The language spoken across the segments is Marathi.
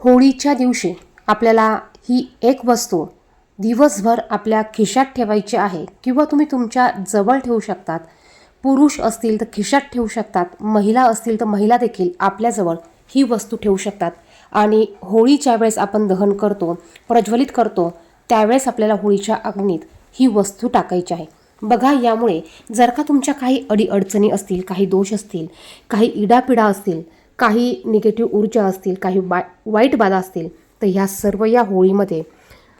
होळीच्या दिवशी आपल्याला ही एक वस्तू दिवसभर आपल्या खिशात ठेवायची आहे किंवा तुम्ही तुमच्या जवळ ठेवू शकतात. पुरुष असतील तर खिशात ठेवू शकतात. महिला असतील तर महिला देखील आपल्याजवळ ही वस्तू ठेवू शकतात. आणि होळीच्या वेळेस आपण दहन करतो प्रज्वलित करतो त्यावेळेस आपल्याला होळीच्या अग्नीत ही वस्तू टाकायची आहे. बघा यामुळे जर का तुमच्या काही अडीअडचणी असतील काही दोष असतील काही इडापिडा असतील काही निगेटिव्ह ऊर्जा असतील काही बा वाईट बाधा असतील तर ह्या सर्व या होळीमध्ये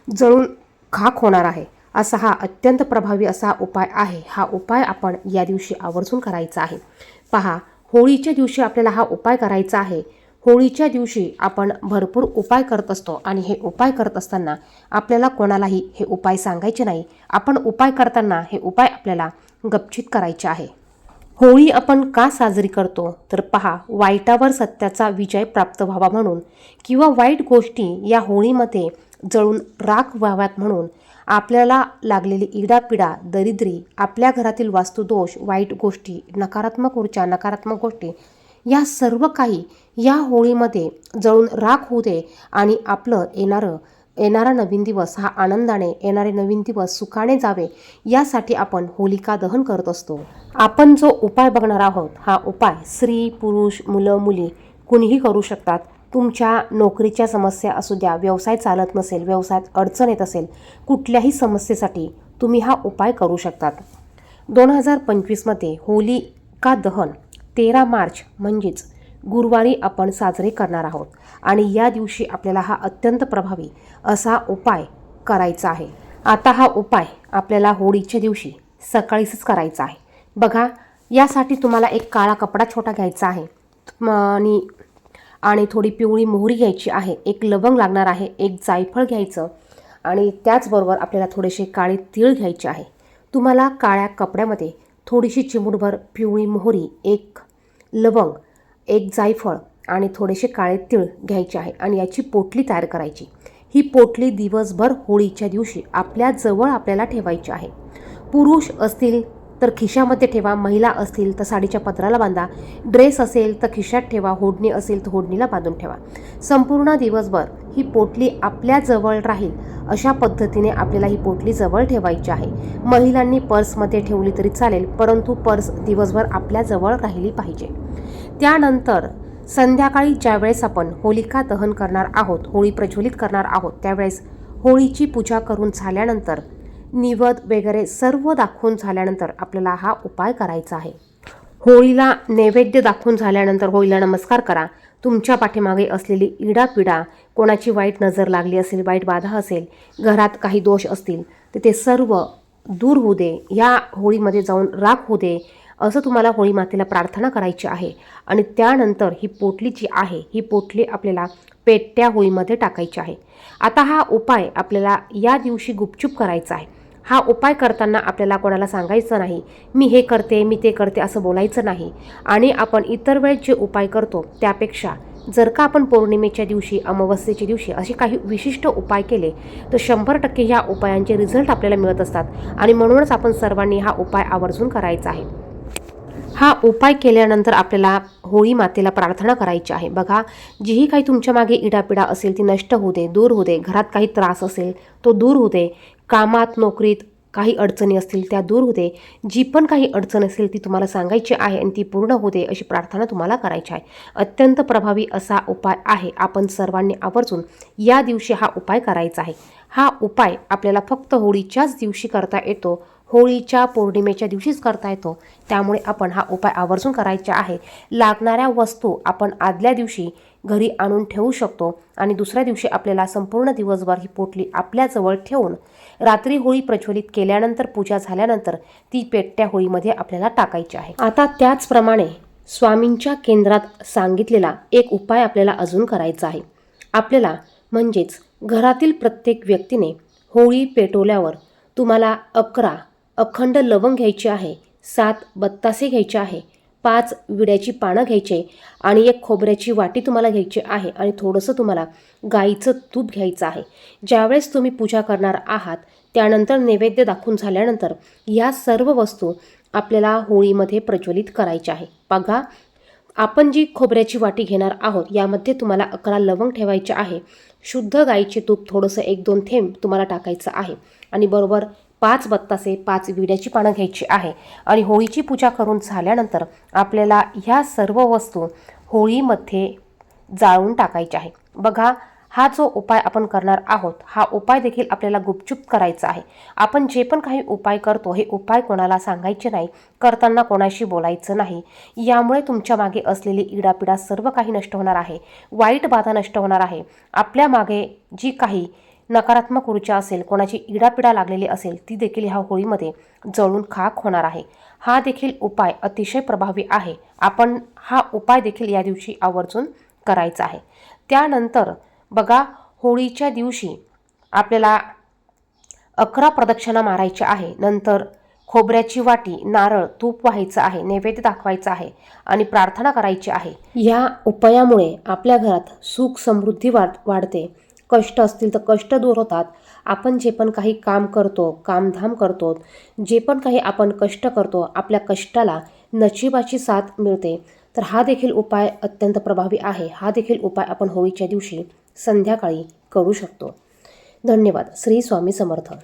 जळून खाक होणार आहे. असा हा अत्यंत प्रभावी असा उपाय आहे. हा उपाय आपण या दिवशी आवर्जून करायचा आहे. पहा होळीच्या दिवशी आपल्याला हा उपाय करायचा आहे. होळीच्या दिवशी आपण भरपूर उपाय करत असतो आणि हे उपाय करत असताना आपल्याला कोणालाही हे उपाय सांगायचे नाही. आपण उपाय करताना हे उपाय आपल्याला गपचित करायचे आहे. होळी आपण का साजरी करतो? तर पहा वाईटावर सत्याचा विजय प्राप्त व्हावा म्हणून किंवा वाईट गोष्टी या होळीमध्ये जळून राख व्हाव्यात म्हणून आपल्याला लागलेली इडापिडा दरिद्री आपल्या घरातील वास्तुदोष वाईट गोष्टी नकारात्मक ऊर्जा नकारात्मक गोष्टी या सर्व काही या होळीमध्ये जळून राख होऊ दे आणि आपलं येणारं येणारा नवीन दिवस हा आनंदाने येणारे नवीन दिवस सुखाने जावे यासाठी आपण होलिका दहन करत असतो. आपण जो उपाय बघणार आहोत हा उपाय स्त्री पुरुष मुलं मुली कुणीही करू शकतात. तुमच्या नोकरीच्या समस्या असू द्या व्यवसाय चालत नसेल व्यवसायात अडचण येत असेल कुठल्याही समस्येसाठी तुम्ही हा उपाय करू शकतात. दोन हजार पंचवीसमध्ये होलिका दहन तेरा मार्च म्हणजेच गुरुवारी आपण साजरे करणार आहोत. आणि या दिवशी आपल्याला हा अत्यंत प्रभावी असा उपाय करायचा आहे. आता हा उपाय आपल्याला होळीच्या दिवशी सकाळीच करायचा आहे. बघा यासाठी तुम्हाला एक काळा कपडा छोटा घ्यायचा आहे. म- आणि आणि थोडी पिवळी मोहरी घ्यायची आहे. एक लवंग लागणार आहे एक जायफळ घ्यायचं. आणि त्याचबरोबर आपल्याला थोडेसे काळे तीळ घ्यायचे आहे. तुम्हाला काळ्या कपड्यामध्ये थोडीशी चिमूटभर पिवळी मोहरी एक लवंग एक जायफळ आणि थोडेसे काळे तीळ घ्यायचे आहे आणि याची पोटली तयार करायची. ही पोटली दिवसभर होळीच्या दिवशी आपल्या जवळ आपल्याला ठेवायची आहे. पुरुष असतील तर खिशामध्ये ठेवा महिला असतील तर साडीच्या पदराला बांधा ड्रेस असेल तर खिशात ठेवा होडणी असेल तर होडणीला बांधून ठेवा. संपूर्ण दिवसभर ही पोटली आपल्या जवळ राहील अशा पद्धतीने आपल्याला ही पोटली जवळ ठेवायची आहे. महिलांनी पर्समध्ये ठेवली तरी चालेल परंतु पर्स दिवसभर आपल्या जवळ राहिली पाहिजे. त्यानंतर संध्याकाळी ज्यावेळेस आपण होलिका दहन करणार आहोत होळी प्रज्वलित करणार आहोत त्यावेळेस होळीची पूजा करून झाल्यानंतर निवद वगैरे सर्व दाखवून झाल्यानंतर आपल्याला हा उपाय करायचा आहे. होळीला नैवेद्य दाखवून झाल्यानंतर होळीला नमस्कार करा. तुमच्या पाठीमागे असलेली इडापिडा कोणाची वाईट नजर लागली असेल वाईट बाधा असेल घरात काही दोष असतील तर ते सर्व दूर होऊ दे. या होळीमध्ये जाऊन राख होऊ दे. असं तुम्हाला होळी मातेला प्रार्थना करायची आहे. आणि त्यानंतर ही पोटली जी आहे ही पोटली आपल्याला पेटत्या होळीमध्ये टाकायची आहे. आता हा उपाय आपल्याला या दिवशी गुपचूप करायचा आहे. हा उपाय करताना आपल्याला कोणाला सांगायचं नाही मी हे करते मी ते करते असं बोलायचं नाही. आणि आपण इतर वेळेस जे उपाय करतो त्यापेक्षा जर का आपण पौर्णिमेच्या दिवशी अमावस्येच्या दिवशी असे काही विशिष्ट उपाय केले तर शंभर टक्के ह्या उपायांचे रिझल्ट आपल्याला मिळत असतात. आणि म्हणूनच आपण सर्वांनी हा उपाय आवर्जून करायचा आहे. हा उपाय केल्यानंतर आपल्याला होळी मातेला प्रार्थना करायची आहे. बघा जीही काही तुमच्या मागे इडापिडा असेल ती नष्ट होऊ दे दूर होऊ दे घरात काही त्रास असेल तो दूर होऊ दे. कामात नोकरीत काही अडचणी असतील त्या दूर होऊ दे. जी पण काही अडचण असेल ती तुम्हाला सांगायची आहे आणि ती पूर्ण होते अशी प्रार्थना तुम्हाला करायची आहे. अत्यंत प्रभावी असा उपाय आहे. आपण सर्वांनी आवर्जून या दिवशी हा उपाय करायचा आहे. हा उपाय आपल्याला फक्त होळीच्याच दिवशी करता येतो. होळीच्या पौर्णिमेच्या दिवशीच करता येतो. त्यामुळे आपण हा उपाय आवर्जून करायचा आहे. लागणाऱ्या वस्तू आपण आदल्या दिवशी घरी आणून ठेवू शकतो आणि दुसऱ्या दिवशी आपल्याला संपूर्ण दिवसभर ही पोटली आपल्याजवळ ठेवून रात्री होळी प्रज्वलित केल्यानंतर पूजा झाल्यानंतर ती पेटत्या होळीमध्ये आपल्याला टाकायची आहे. आता त्याचप्रमाणे स्वामींच्या केंद्रात सांगितलेला एक उपाय आपल्याला अजून करायचा आहे. आपल्याला म्हणजेच घरातील प्रत्येक व्यक्तीने होळी पेटवल्यावर तुम्हाला अकरा अखंड लवंग घ्यायचे आहे सात बत्तासे घ्यायचे आहे पाच विड्याची पानं घ्यायचे आणि एक खोबऱ्याची वाटी तुम्हाला घ्यायची आहे आणि थोडंसं तुम्हाला गाईचं तूप घ्यायचं आहे. ज्यावेळेस तुम्ही पूजा करणार आहात त्यानंतर नैवेद्य दाखवून झाल्यानंतर या सर्व वस्तू आपल्याला होळीमध्ये प्रज्वलित करायच्या आहे. बघा आपण जी खोबऱ्याची वाटी घेणार आहोत यामध्ये तुम्हाला अकरा लवंग ठेवायचे आहे. शुद्ध गाईचे तूप थोडंसं एक दोन थेंब तुम्हाला टाकायचं आहे. आणि बरोबर पाच बत्तासे पाच विड्याची पानं घ्यायची आहे. आणि होळीची पूजा करून झाल्यानंतर आपल्याला ह्या सर्व वस्तू होळीमध्ये जाळून टाकायच्या आहे बघा हा जो उपाय आपण करणार आहोत हा उपाय देखील आपल्याला गुपचूप करायचा आहे. आपण जे पण काही उपाय करतो हे उपाय कोणाला सांगायचे नाही करताना कोणाशी बोलायचं नाही. यामुळे तुमच्या मागे असलेली इडापिडा सर्व काही नष्ट होणार आहे. वाईट बाधा नष्ट होणार आहे. आपल्या मागे जी काही नकारात्मक ऊर्जा असेल कोणाची इडापिडा लागलेली असेल ती देखील ह्या होळीमध्ये जळून खाक होणार आहे. हा देखील उपाय अतिशय प्रभावी आहे. आपण हा उपाय देखील या दिवशी आवर्जून करायचा आहे. त्यानंतर बघा होळीच्या दिवशी आपल्याला अकरा प्रदक्षिणा मारायच्या आहे. नंतर खोबऱ्याची वाटी नारळ तूप व्हायचं आहे नैवेद्य दाखवायचं आहे आणि प्रार्थना करायची आहे. या उपायामुळे आपल्या घरात सुख समृद्धी वाढ वाढते. कष्ट असतील तर कष्ट दूर होतात. आपण जे पण काही काम करतो कामधाम करतो जे पण काही आपण कष्ट करतो आपल्या कष्टाला नशिबाची साथ मिळते. तर हा देखील उपाय अत्यंत प्रभावी आहे. हा देखील उपाय आपण होळीच्या दिवशी संध्याकाळी करू शकतो. धन्यवाद. श्री स्वामी समर्थ.